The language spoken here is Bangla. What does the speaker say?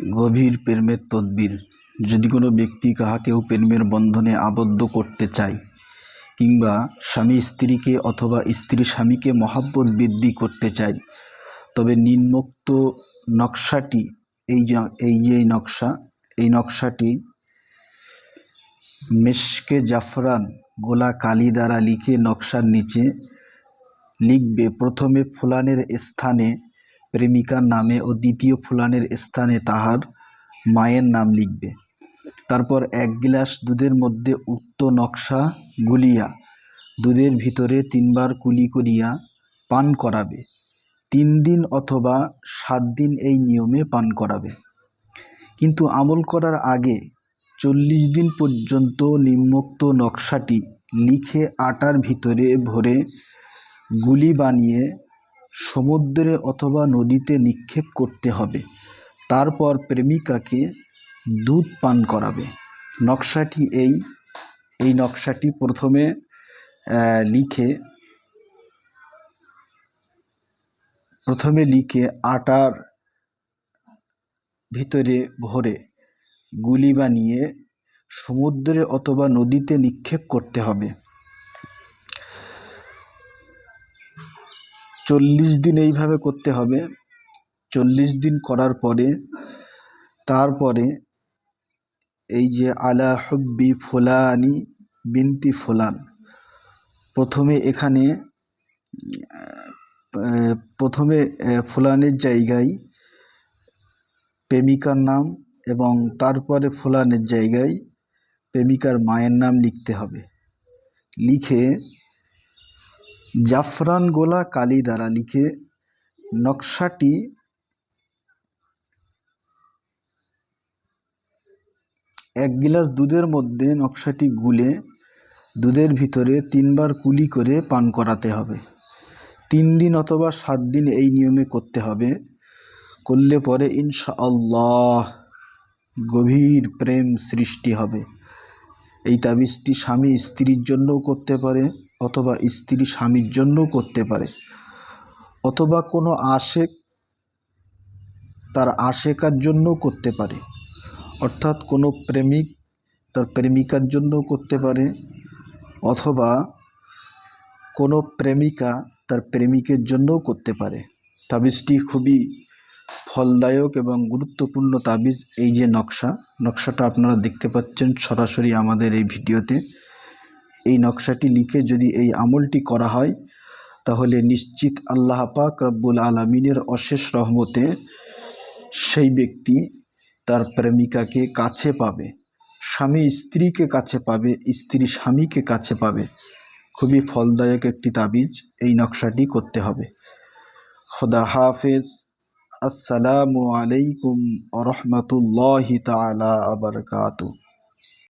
গভীর প্রেমের তদবির। যদি কোনো ব্যক্তি কাহাকেও প্রেমের বন্ধনে আবদ্ধ করতে চায়, কিংবা স্বামী স্ত্রীকে অথবা স্ত্রী স্বামীকে মহাব্বত বৃদ্ধি করতে চায়, তবে নিম্নোক্ত নকশাটি, এই যে এই যে নকশা, এই নকশাটি মেশকে জাফরান গোলা কালি দ্বারা লিখে নকশার নিচে লিখবে। প্রথমে ফুলানের স্থানে প্রেমিকার নামে ও দ্বিতীয় ফুলানের স্থানে তাহার মায়ের নাম লিখবে। তারপর এক গ্লাস দুধের মধ্যে উক্ত নকশা গুলিয়া দুধের ভিতরে তিনবার কুলি করিয়া পান করাবে। তিন দিন অথবা সাত দিন এই নিয়মে পান করাবে। কিন্তু আমল করার আগে চল্লিশ দিন পর্যন্ত নিম্নোক্ত নকশাটি লিখে আটার ভিতরে ভরে গুলি বানিয়ে সমুদ্রে অথবা নদীতে নিক্ষেপ করতে হবে। তারপর প্রেমিকাকে দুধ পান করাবে। নকশাটি এই এই নকশাটি প্রথমে লিখে প্রথমে লিখে আটার ভিতরে ভরে গুলি বানিয়ে সমুদ্রে অথবা নদীতে নিক্ষেপ করতে হবে। চল্লিশ দিন এইভাবে করতে হবে। চল্লিশ দিন করার পরে, তারপরে এই যে আলা হব্বি ফুলানি বিনতি ফোলান, প্রথমে এখানে, প্রথমে ফুলানের জায়গায় প্রেমিকার নাম এবং তারপরে ফুলানের জায়গায় প্রেমিকার মায়ের নাম লিখতে হবে। লিখে জাফরান গোলা কালি দ্বারা লিখে নকশাটি এক গিলাস দুধের মধ্যে নকশাটি গুলে দুধের ভিতরে তিনবার কুলি করে পান করাতে হবে। তিন দিন অথবা সাত দিন এই নিয়মে করতে হবে। করলে পরে ইনশাআল্লাহ গভীর প্রেম সৃষ্টি হবে। এই তাবিজটি স্বামী স্ত্রীর জন্যও করতে পারে। অথবা স্ত্রী স্বামীর জন্যও করতে পারে। অথবা কোনো আশেক তার আশেকার জন্যও করতে পারে। অর্থাৎ কোনো প্রেমিক তার প্রেমিকার জন্যও করতে পারে। অথবা কোনো প্রেমিকা তার প্রেমিকের জন্যও করতে পারে। তাবিজটি খুবই ফলদায়ক এবং গুরুত্বপূর্ণ তাবিজ। এই যে নকশা, নকশাটা আপনারা দেখতে পাচ্ছেন সরাসরি আমাদের এই ভিডিওতে। এই নকশাটি লিখে যদি এই আমলটি করা হয়, তাহলে নিশ্চিত আল্লাহ পাক রব্বুল আলমিনের অশেষ রহমতে সেই ব্যক্তি তার প্রেমিকাকে কাছে পাবে, স্বামী স্ত্রীকে কাছে পাবে, স্ত্রী স্বামীকে কাছে পাবে। খুবই ফলদায়ক একটি তাবিজ এই নকশাটি করতে হবে। খোদা হাফেজ। আসসালামু আলাইকুম আ রহমতুল্লাহি তালা আবরকাতু